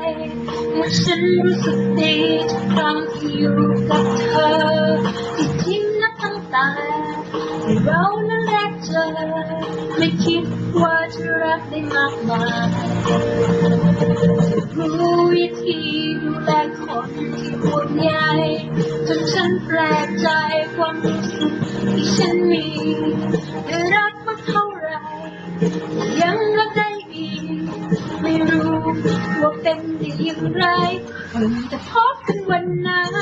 และฉันรู้สึกดีทุกครั้งที่อยู่กับเธอที่จริงนับตั้งแต่ที่เรานั้นแรกเจอไม่คิดว่าจะรักได้มากมายรู้วิธีดูแลคนที่ห่วงใยจนฉันแปลกใจความรู้สึกที่ฉันมี อย่างไรเพิ่งจะพบกันวันนั้น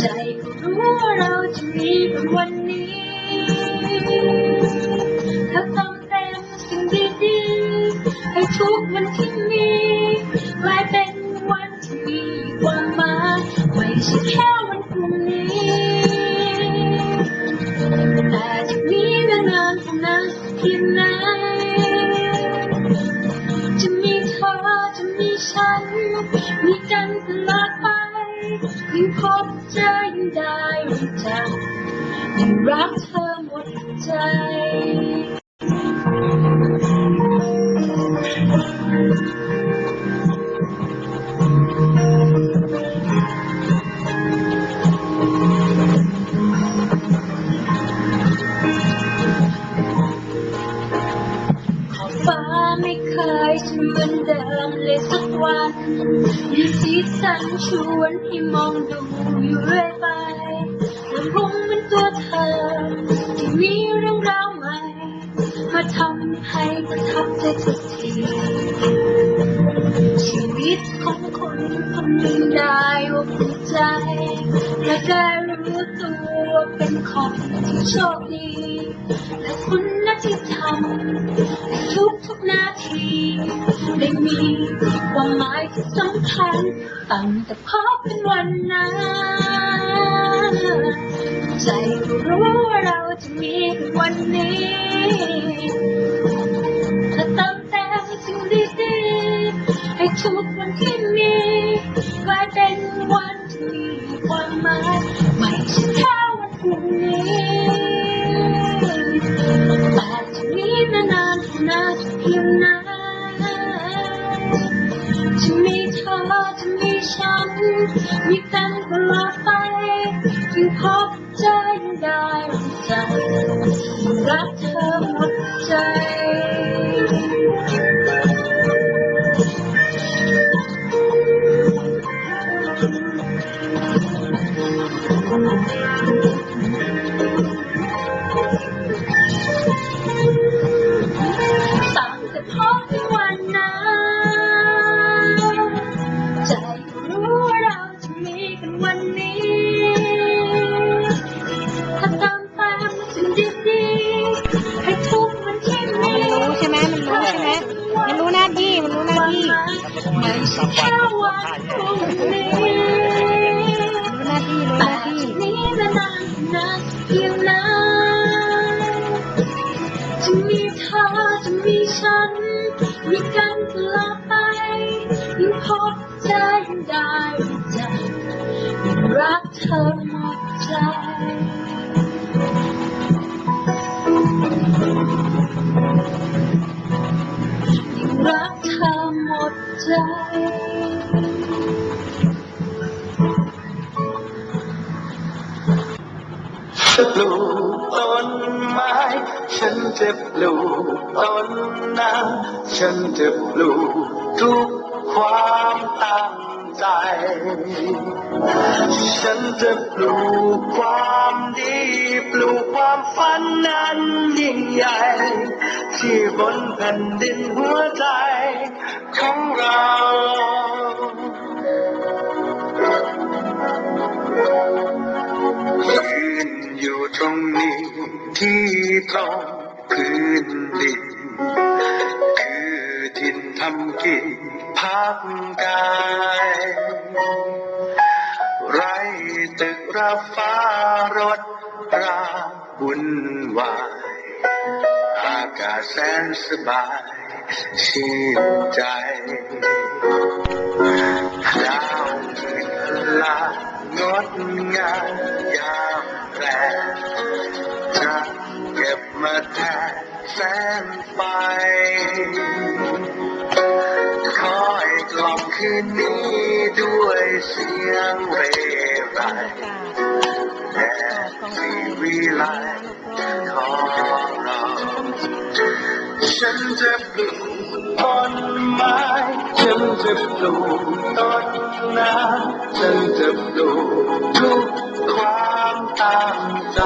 ใจก็รู้ว่าเราจะมีเป็นวันนี้ถ้าต้องเต็มสิ่งดีๆให้ทุกวันที่มี รักเธอหมดใจขอบฟ้าไม่เคยจะเหมือนเดิมเลยสักวัน มีสีสันชวนให้มองดูอยู่เรื่อยไป ให้ประทับใจทุกทีชีวิตของคนคนหนึ่งได้ว่าภูมิใจ และได้รู้ตัวเป็นของที่โชคดี และคุณนาที่ทำทุกทุกนาทีได้มีความหมายที่สำคัญตั้งแต่พบเป็นวันนั้น น่านานเพียงไหนจะมีเธอจะมีฉัน มีกันตลอดไปยิ่งพบเจอยิ่งได้ใจรักเธอ รู้ใช่ไหมมันรู้หนรู้น้าที่มันรู้หน้าที่ไม่ใช่แค่วันรู้หน้าที่รู้หน้าที่จากนี้นานๆนานเพียงไหนจะมีเธอจะมีฉันมีกันตลอดไปยิ่งพบเจอยิ่งได้รู้จักยิ่งรักเธอหมดใจ ฉันจะปลูกต้นน้ำฉันจะปลูกทุกความตั้งใจ ฉันจะปลูกความดี ปลูกความฝันนั้นยิ่งใหญ่ ที่บนแผ่นดินหัวใจ ที่ตรงพื้นดิน คือทินทำกินพักกาย ไรตึกระฟ้ารถราบุญวาย อากาศแสนสบายชื่นใจดาวคืนลางดงามยามแปร จะเก็บมาแทนแสงไฟคอยคืนนี้ด้วยเสียงเรไรและสีวิไลของเรา ฉันจะปลูกต้นไม้ ฉันจะปลูกต้นน้ำฉันจะปลูกทุกความ ตั้งใจ